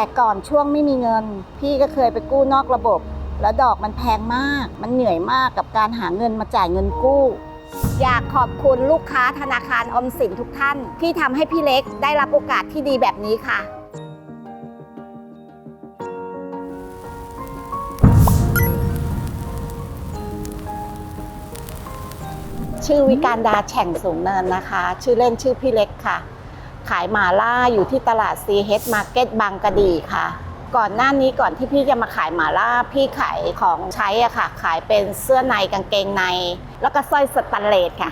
แต่ก่อนช่วงไม่มีเงิน พี่ก็เคยไปกู้นอกระบบ แล้วดอกมันแพงมาก มันเหนื่อยมากกับการหาเงินมาจ่ายเงินกู้ อยากขอบคุณลูกค้าธนาคารอมสินทุกท่าน ที่ทำให้พี่เล็กได้รับโอกาสที่ดีแบบนี้ค่ะชื่อวิการดาแฉ่งสูงเนินนะคะ ชื่อเล่นชื่อพี่เล็กค่ะ ขายหมาล่าอยู่ที่ตลาด CH Market บางกะดีค่ะ ก่อนหน้านี้ก่อนที่พี่จะมาขายหมาล่า พี่ขายของใช้อะค่ะ ขายเป็นเสื้อในกางเกงใน แล้วก็สร้อยสแตันเลสค่ะ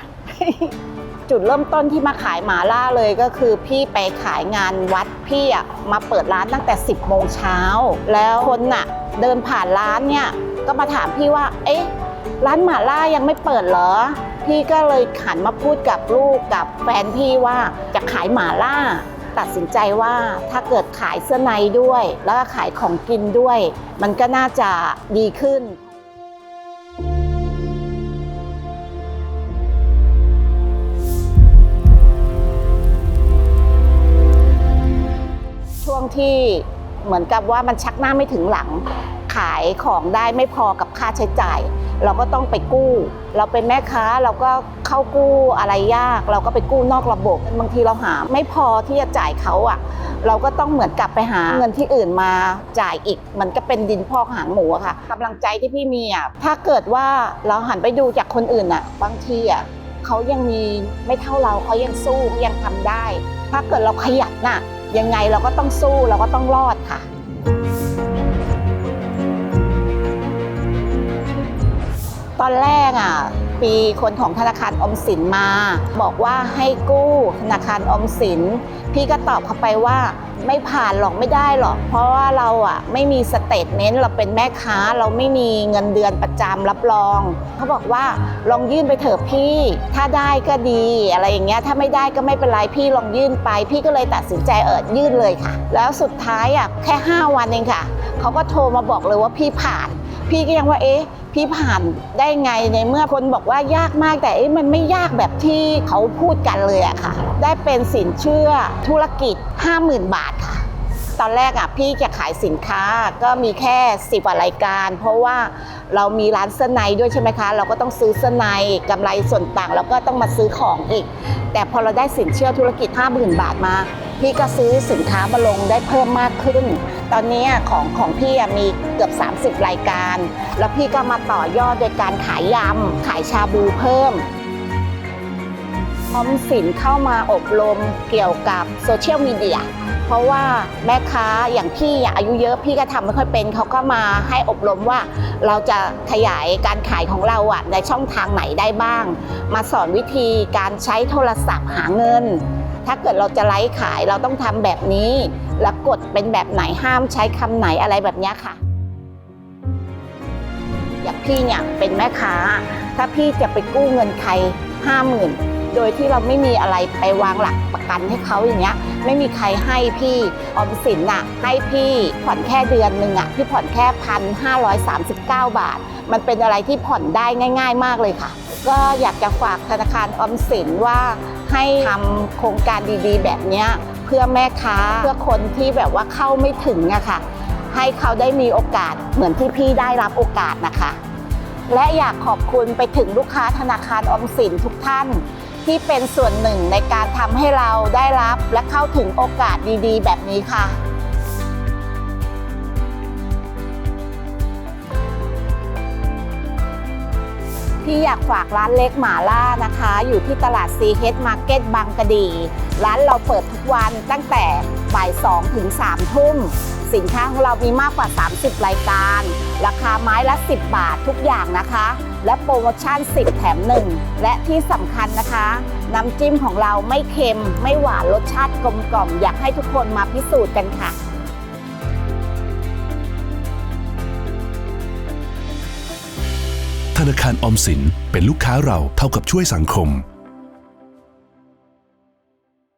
จุดเริ่มต้นที่มาขายหมาล่าเลยก็คือพี่ไปขายงานวัดพี่อะมาเปิดร้านตั้งแต่ 10โมงเช้าแล้วคนน่ะเดินผ่านร้านเนี่ยก็มาถามพี่ว่า เอ๊ะร้านหมาล่ายังไม่เปิดเหรอ พี่ก็เลยขันมาพูดกับลูกกับแฟนพี่ว่าจะขายหมาล่า ตัดสินใจว่าถ้าเกิดขายเสื้อในด้วย แล้วก็ขายของกินด้วย มันก็น่าจะดีขึ้นช่วงที่เหมือนกับว่ามันชักหน้าไม่ถึงหลัง ขายของได้ไม่พอกับค่าใช้จ่าย เราก็ต้องไปกู้ เราเป็นแม่ค้าเราก็เข้ากู้อะไรยาก เราก็ไปกู้นอกระบบบางทีเราหาไม่พอที่จะจ่ายเขาอะเราก็ต้องเหมือนกลับไปหาเงินที่อื่นมาจ่ายอีก มันก็เป็นดินพอกหางหมูค่ะกำลังใจที่พี่มีอะถ้าเกิดว่าเราหันไปดูจากคนอื่นอะบางทีอะเขายังมีไม่เท่าเราเขายังสู้เขายังทำได้ ถ้าเกิดเราขยันน่ะยังไงเราก็ต้องสู้เราก็ต้องรอดค่ะ ตอนแรกอะปีคนของธนาคารอมสินมา บอกว่าให้กู้ธนาคารออมสิน พี่ก็ตอบเขาไปว่าไม่ผ่านหรอกไม่ได้หรอก เพราะว่าเราอะไม่มีสเตทเมนต์เราเป็นแม่ค้าเราไม่มีเงินเดือนประจำรับรอง เขาบอกว่าลองยื่นไปเถอะพี่ ถ้าได้ก็ดีอะไรอย่างเงี้ยถ้าไม่ได้ก็ไม่เป็นไรพี่ลองยื่นไป พี่ก็เลยตัดสินใจเออยื่นเลยค่ะ แล้วสุดท้ายอะแค่ 5 วันเองค่ะเขาก็โทรมาบอกเลยว่าพี่ผ่าน พี่ก็ยังว่าเอ๊ะพี่ผ่านได้ไงในเมื่อคนบอกว่ายากมากแต่เอ๊ะมันไม่ยากแบบที่เขาพูดกันเลยอะค่ะ ได้เป็นสินเชื่อธุรกิจ 50,000 บาทค่ะตอนแรกอะพี่จะขายสินค้าก็มีแค่สิบรายการ เพราะว่าเรามีร้านเสื้อในด้วยใช่ไหมคะ เราก็ต้องซื้อเสื้อในกำไรส่วนต่างแล้วก็ต้องมาซื้อของอีก แต่พอเราได้สินเชื่อธุรกิจ 50,000 บาทมา พี่ก็ซื้อสินค้ามาลงได้เพิ่มมากขึ้น ตอนนี้ของของพี่มีเกือบ 30 รายการ แล้วพี่ก็มาต่อยอดโดยการขายยำ ขายชาบูเพิ่มออมสินเข้ามาอบรมเกี่ยวกับโซเชียลมีเดียเพราะว่าแม่ค้าอย่างพี่อะอายุเยอะพี่ก็ทำไม่ค่อยเป็นเขาก็มาให้อบรมว่าเราจะขยายการขายของเราอะในช่องทางไหนได้บ้าง มาสอนวิธีการใช้โทรศัพท์หาเงิน ถ้าเกิดเราจะไลฟ์ขายเราต้องทำแบบนี้ แล้วกดเป็นแบบไหนห้ามใช้คำไหนอะไรแบบนี้ค่ะ อย่างพี่เนี่ยเป็นแม่ค้า ถ้าพี่จะไปกู้เงินใครห้าหมื่นโดยที่เราไม่มีอะไรไปวางหลักประกันให้เขาอย่างเงี้ย ไม่มีใครให้พี่ออมสินน่ะให้พี่ผ่อนแค่เดือนหนึ่งอะพี่ผ่อนแค่พันห้าร้อยสามสิบเก้าบาท มันเป็นอะไรที่ผ่อนได้ง่าย ๆ มากเลยค่ะ ก็อยากจะฝากธนาคารออมสินว่า ให้ทำโครงการดีๆ แบบนี้เพื่อแม่ค้าเพื่อคนที่แบบว่าเข้าไม่ถึงอะค่ะ ให้เขาได้มีโอกาสเหมือนที่พี่ได้รับโอกาสนะคะ และอยากขอบคุณไปถึงลูกค้าธนาคารออมสินทุกท่าน ที่เป็นส่วนหนึ่งในการทำให้เราได้รับและเข้าถึงโอกาสดีๆ แบบนี้ค่ะ พี่อยากฝากร้านเล็กหมาล่านะคะ อยู่ที่ตลาด CH Market บางกะดี ร้านเราเปิดทุกวันตั้งแต่บ่าย2ถึง3ทุ่ม สินค้าของเรามีมากกว่า 30 รายการ ราคาไม้ละ 10 บาททุกอย่างนะคะ และโปรโมชั่น 10 แถม 1 และที่สำคัญนะคะ น้ำจิ้มของเราไม่เค็ม ไม่หวานรสชาติกลมกล่อม อยากให้ทุกคนมาพิสูจน์กันค่ะ นาคารออมสินเป็นลูกค้าเราเท่ากับช่วยสังคม